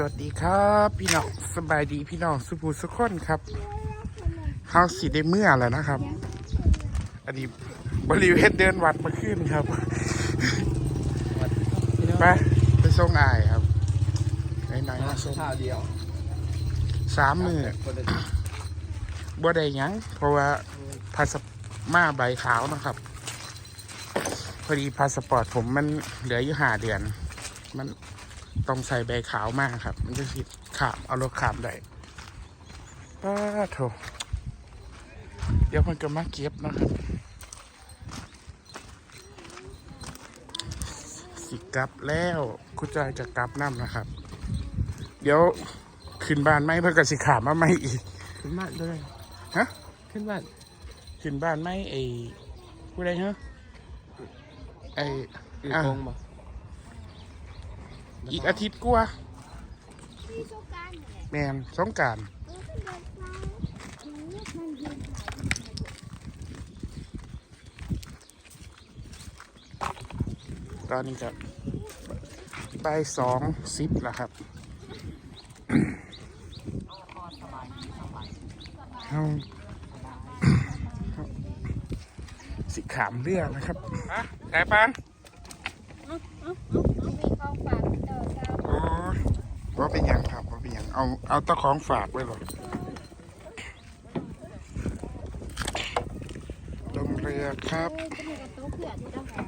สวัสดีครับ พี่น้องสบายดีพี่น้องสุภูสุขคนครับเฮาสีได้เมื่อแล้วนะครับ อันนี้บริเวณเดินวัดมาขึ้นครับไปไปส่งอายครับไหนๆมาส่งข้าวเดียวสามมือคนละบ่ได้หยัง เพราะว่าพาสมาใบขาวนะครับ พอดีพาสปอร์ตผมมันเหลืออยู่ห้าเดือน มัน ต้องใส่ใบขาวมากครับ มันจะสิขามเอารถขามได้ป้าโถเดี๋ยวมันก็มาเก็บนะครับสิกลับแล้วคุณจอยจะกลับน้ำนะครับ เดี๋ยวขึ้นบ้านไหมเพื่อก็สิขามมาไม่อีกขึ้นบ้านด้วยฮะขึ้นบ้านขึ้นบ้านไหมไอ้ผู้ใดฮะไอ้อืออะคงบ่ อีกอาทิตย์กว่าที่สงกรารเนี่ยแมนสงกรารเออขึ้นเดินไปถึงมันยืนถ่ายตอนนี้ก็บ่ายสองสิบแล้วครับเอาสิขามเรือนะครับอะไก่ปัน มีของฝากต่อเจ้า โอ้ย ว่าเป็นหยังครับว่าเป็นหยังเอาเอาตะของฝากไว้หรอลงเรือครับเออจะมีกระตุ้กเผื่อที่ต้องหา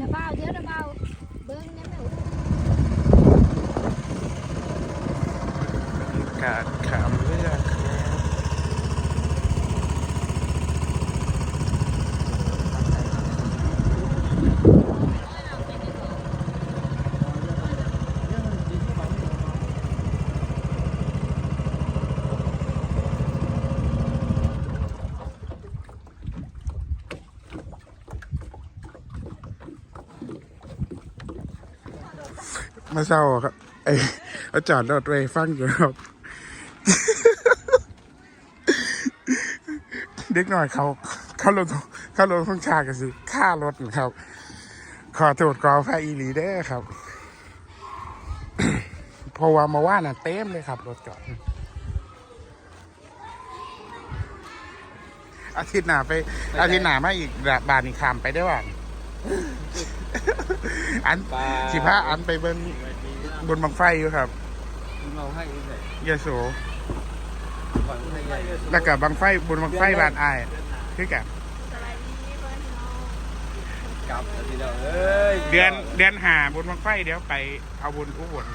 ระเบาเดี๋ยวระเบาเบิ้งนะแม่อุ้มการขามเรือครับ มาเศร้าครับไอ้เอาจอดรถไว้ฟังอยู่ครับเด็กหน่อยเขาเขาลงเขาลงท้องชากันสิค่ารถนะครับ ขอโทษกอไฟอีหลีได้อครับเพราะว่ามาว่าน่ะเต็มเลยครับ รถจอดอาทิตย์หน้าไป อาทิตย์หน้ามาอีกบานอีกคำไปได้ว่า อันปลาสิพาอันไปเบิ้งบนบังไฟอยู่ครับเราให้อีกเลยยาโสฝังให้ใหญ่แล้วก็บังไฟบนบังไฟบานอายคือกันกลับแล้วทีเดียวเอ้ยเดือนเดือนหาบนบังไฟเดี๋ยวไปเอาบนอุบล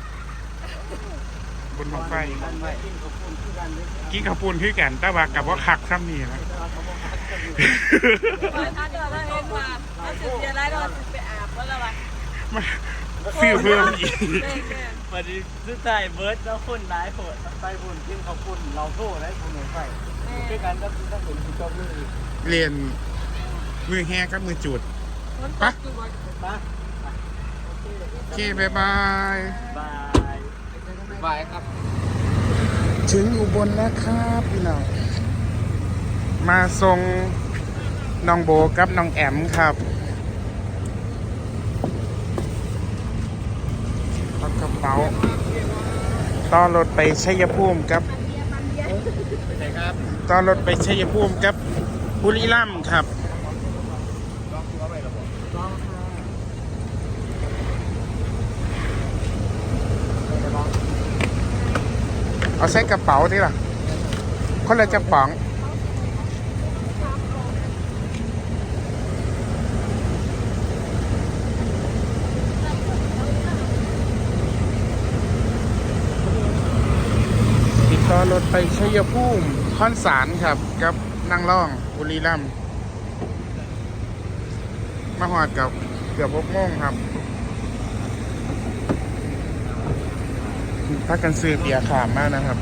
บนบังไฟบ้านใหม่กินข้าวปุ้นคือกันเลยกินข้าวปุ้นคือกันแต่ว่ากับว่าคักซ้ำนี่นะถ้า เกิดว่าเห็นว่าเราสิเสียรายเราสิไปอาบว่าละวะมาซื้อเพิ่มอีกเด้งเด้งวันนี้สุดท้ายเบิร์ดแล้วคนร้ายโผล่ไปบุญกินข้าวปุ้นเราโทษได้คนหนึ่งไปด้วยกันก็ต้องเห็นคุณจอมเลยเรียนมือแห้กับมือจุดมันตกอยู่บนมาโอเคบายบายบายบายครับ ถึงอุบลแล้วครับพี่น้องมาส่งน้องโบกับน้องแอมครับเอา กระเป๋าต่อรถไปชัยภูมิครับไปไหนครับตอนรถไปชัยภูมิกับบุรีรัมย์ครับลองตัวไปหรอบอกเอาใส่กระเป๋าดิล่ะ คนละจะป๋อง อรถไปชัยภูมิคอนสารครับกับนั่งร่องบุรีรัมย์มาหอดกับเกือบหกโมงครับพักกันซื้อเบียร์ขามมากนะครับ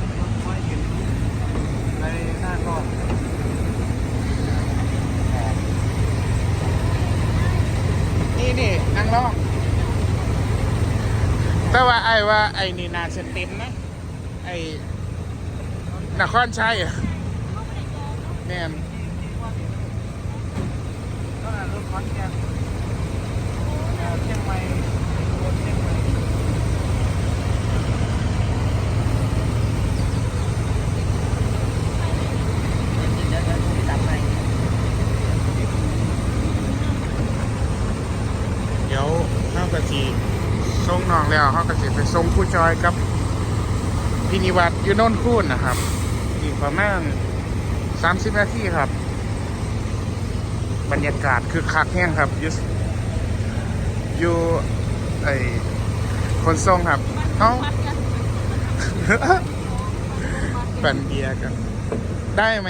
ในหน้าก่อนนี่นี่นั่งร่อง แต่ว่าไอ้ว่าไอ้นี่นาจะเต็มนะไอ้ นครใชัยแน่นรถขอนแก่เชียงใหม่เชียงใหม่กะสีทรงนองแล้วเขากะสีไปทรงผู้จอยกับพินิวัตรยูนนท์คูนนะครับ อีกประมาณ30นาทีครับ บรรยากาศคือคักแห้งครับอยูอยู่ไอคนส่งครับเขาปั่นเบียร์กัน ได้ไหม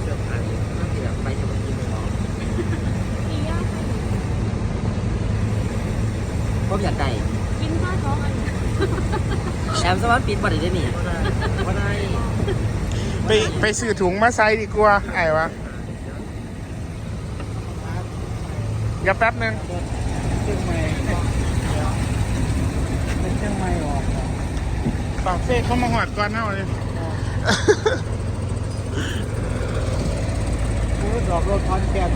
เสื้อผ้าเสื้อไปจะมากินเลยเหรอผมอยากได้ กินข้าวท้องอันนี้ แอมสวัสดิ์ปิดบ่ได้ได้นี่บ่ได้ไปไปซื้อถุงมาใส่ดีกว่าไอ้วะอย่าแป๊บหนึงเชียงใหม่เป็นเชียงใหม่ออกปากเซ่เขามาหอดก่อนเท่าเลยกูดอกรถคอนแก่น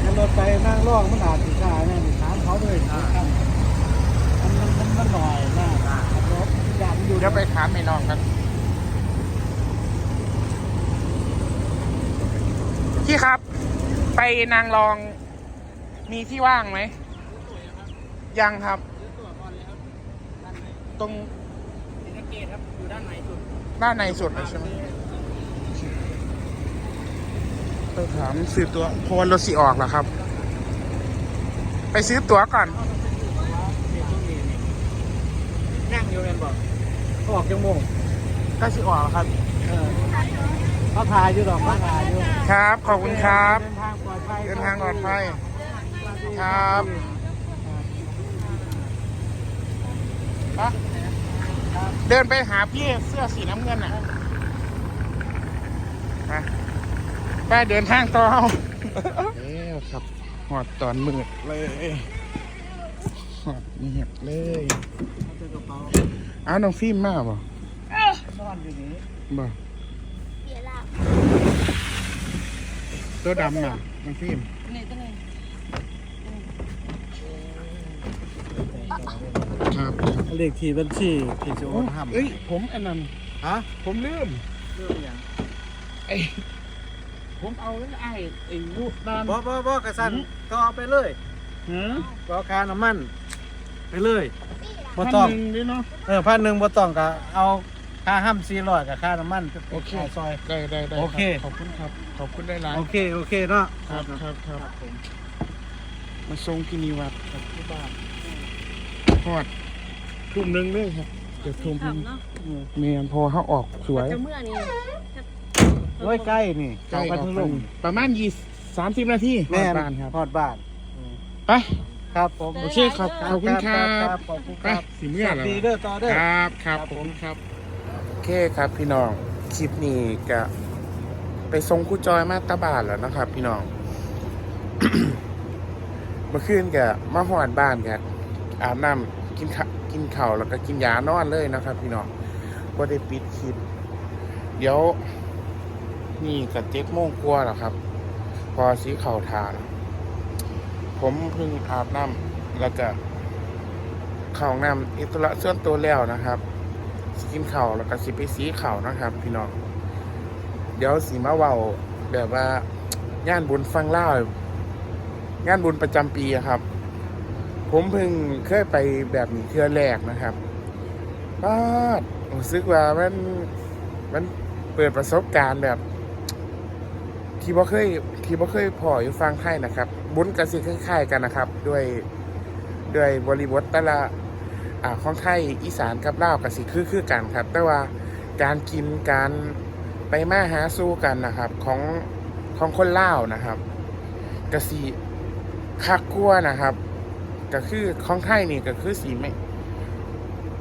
แล้วรถไปนั่งร่องมันอาจสิกล้าเนี่ยถามเขาเลยครับมัน มันมันมันหน่อยนะรถยานอยู่เดี๋ยวไปถามไอ้น้องกันพี่ครับ ไปนางรองมีที่ว่างไหม ยังครับ ตรงสังเกตครับ อยู่ด้านไหนสุด ด้านในสุดเลยใช่ไหมไปถามซื้อตัวเพราะว่ารถสีออกแล้วครับ ไปซื้อตั๋วก่อน นั่งอยู่แม่นบ่ออกจังโมงก็สีออกแล้วครับ เออเขาถ่ายอยู่ดอกเขาถ่ายอยู่ครับ ขอบคุณครับ เดินทางปลอดภัยเดินทางปลอดภัย ครับ ไปเดินไปหาพี่เสื้อสีน้ำเงินอะไปไปเดินทางต่อเอา แล้วครับหอดตอนมืดเลยหอด เงียบเลยเจอกระเป๋าอ้าวน้องฟิล์มมาบ่นอนอยู่นี่บ่เบียร์ลาบตัวดำน่ะน้องฟิล์มนี่ตัวนี้ครับเลขที่บัญชีที่จะโอนห้ำเอ้ยผมอันนั้นฮะผมลืมเรื่องอย่างไอ้ผมเอาไอ้ไอ้รูปด้านบ่บ่บ่กระสันก็เอาไปเลยหือก็เอาค่าน้ำมัน ไปเลยบ่พันต้องหนึ่งด้วยเนาะเออพันหนึ่งบ่ต้องก็เอาค่าห้ำสี่ร้อยกับค่าน้ำมันไปโอเคขายซอย ได้ได้ได้โอเค รับขอบคุณครับ ขอบคุณได้หลายโอเค โอเคเนาะครับครับครับมาส่งกินีวัดครับที่บ้านทอดทุ่มหนึ่งเลยครับเดี๋ยวทุ่มหนึ่งทำเนาะเมียนพอเขาออกสวย จะเมื่อนี่โอ้ยใกล้นี่เจ้ากันอทุอกงไปลงประมาณยี่สามสิบนาทีแม่ฮอดบ้านครับฮอดบ้านไป ครับผมโอเคครับขอบคุณครับขอบคุณไปครับสีเมื่อสแล้วัวสดีเด้อต่อเด้อครับครับครับผผมมครับโอเคครับพี่น้องคลิปนี้ก็ไปส่งครู่จอยมาตาบานแล้วนะครับ พี่น้องเมื่อคืนก็มาหอดบ้านกันอาบน้ำกินข้ากินข้าวแล้วก็กินยานอนเลยนะครับ พี่น้องก็ได้ปิดคลิป เดี๋ยวนี่ก็เจ็ดโมงกว่าแล้วครับ พอสีเข่าวทาน ผมเพิ่งอาบน้ำแล้วก็เข้าหน้ำอิตุระเส่วนตัวแล้วนะครับสกินข้าวแล้วก็สิไปสีข้าวนะครับ พี่น้องเดี๋ยวสีมาเว้าแบบว่าย่านบุญฟังเล่างานบุญประจำปีอะครับ ผมเพิ่งเคยไปแบบนี้เทื่อแรกนะครับป้าดรู้สึกว่ามันมันเปิดประสบการณ์แบบ ที่บ่เคยที่บ่เคยพออยู่ฟังไทยนะครับ บุญกับสิคล้ายๆกันนะครับ ด้วยด้วยบริบทแต่ละอ่าของไทยอีสานกับลาวกับสิคือคือกันครับ แต่ว่าการกินการไปมาหาสู้กันนะครับ ของของคนลาวนะครับกสิคักกลัวนะครับ ก็คือของไทยนี่ก็คือสีไม่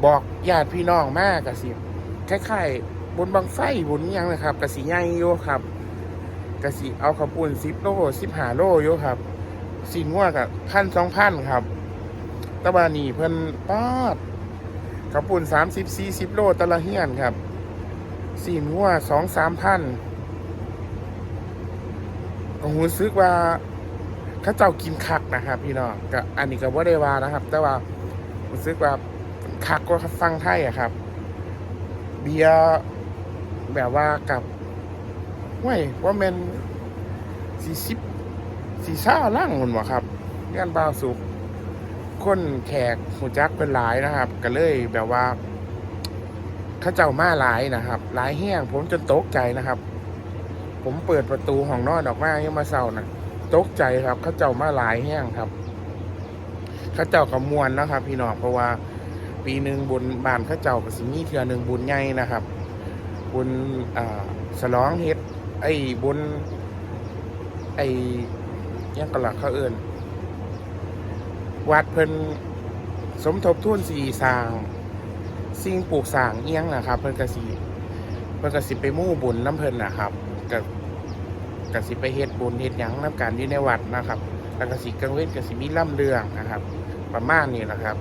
บอกญาติพี่น้องมากกสิคล้ายๆบุญบังไฟบุญยังนะครับกสิใหญ่อยู่ครับกะสิเอาข้าวปุ้นสิบโลสิบหาโลอยู่ครับ สินงัวกับพันสองพันครับตะบานีเพิ่นปาดข้าวปุ้นสามสิบสี่สิบโลแตะละเฮียนครับ สินงัวสองสามพันผมรู้สึกว่าข้าเจ้ากินคักนะครับ พี่น้องก็อันนี้ก็ว่าได้ว่านะครับ แต่ว่ารู้สึกว่าคักก็ฟังไทยอะครับ เบียแบบว่ากับเว้ยว่าแมนสี่สิบ สีซ่าล่างหุ่นวะครับงานบ่าวสุกคนแขกหูจักเป็นหลายนะครับ ก็เลยแบบว่าข้าเจ้ามาหลายนะครับหลายแห้งผมจนตกใจนะครับ ผมเปิดประตูห้องนอนออกมายังมาเศร้านะตกใจครับข้าเจ้ามาหลายแห้งครับข้าเจ้ากับมวลนะครับ พี่น้องเพราะว่า ปีหนึ่งบุญบานข้าเจ้ากับสิมีเทือหนึ่งบุญใหญ่นะครับบุญอ่าสลองเฮ็ดไอ้บุญไอ้ ยังกระหลักเขาเอินวัดเพิ่นสมทบทุนสีสร้าง สิ่งปลูกสร้างเอียงนะครับ เพิ่นกระสิเพิ่นกระสิไปมู่บุญน้ำเพิ่นนะครับกับกสิไปเฮ็ดบุญเฮ็ดหยังน้ำการอยู่ในวัดนะครับ แล้วกสิกังเวทกสิมีล่ำเรื่องนะครับ ประมาณนี้นะครับ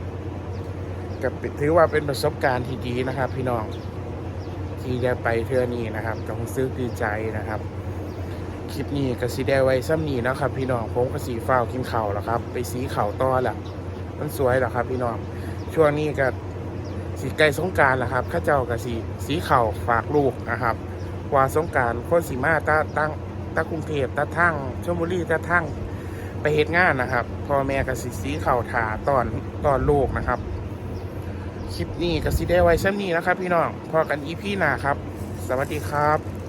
ก็ถือว่าเป็นประสบการณ์ที่ดีนะครับ พี่น้องที่ได้ไปเทือนี้นะครับก็รู้สึกดีใจนะครับ คลิปนี้ก็สิได้ไว้ซ้ำนี้นะครับ พี่น้องผมก็สีฟ้าวกินข้าวแล้วครับ ไปสีข้าวต่อแหละมันสวยแล้วครับ พี่น้องช่วงนี้ก็สีใกล้สงการแล้วครับข้าเจ้าก็สีสีข้าวฝากลูกนะครับว่าสงการคนสีมาตาตั้งตากรุงเทพตาทั้งชลบุรีตาทั้งไปเหตุงานนะครับพ่อแม่ก็สีสีข้าวถาตอนตอนลูกนะครับ คลิปนี้ก็สิได้ไว้ซ้ำนี้นะครับ พี่น้องพอกันอีพีหนาครับ สวัสดีครับ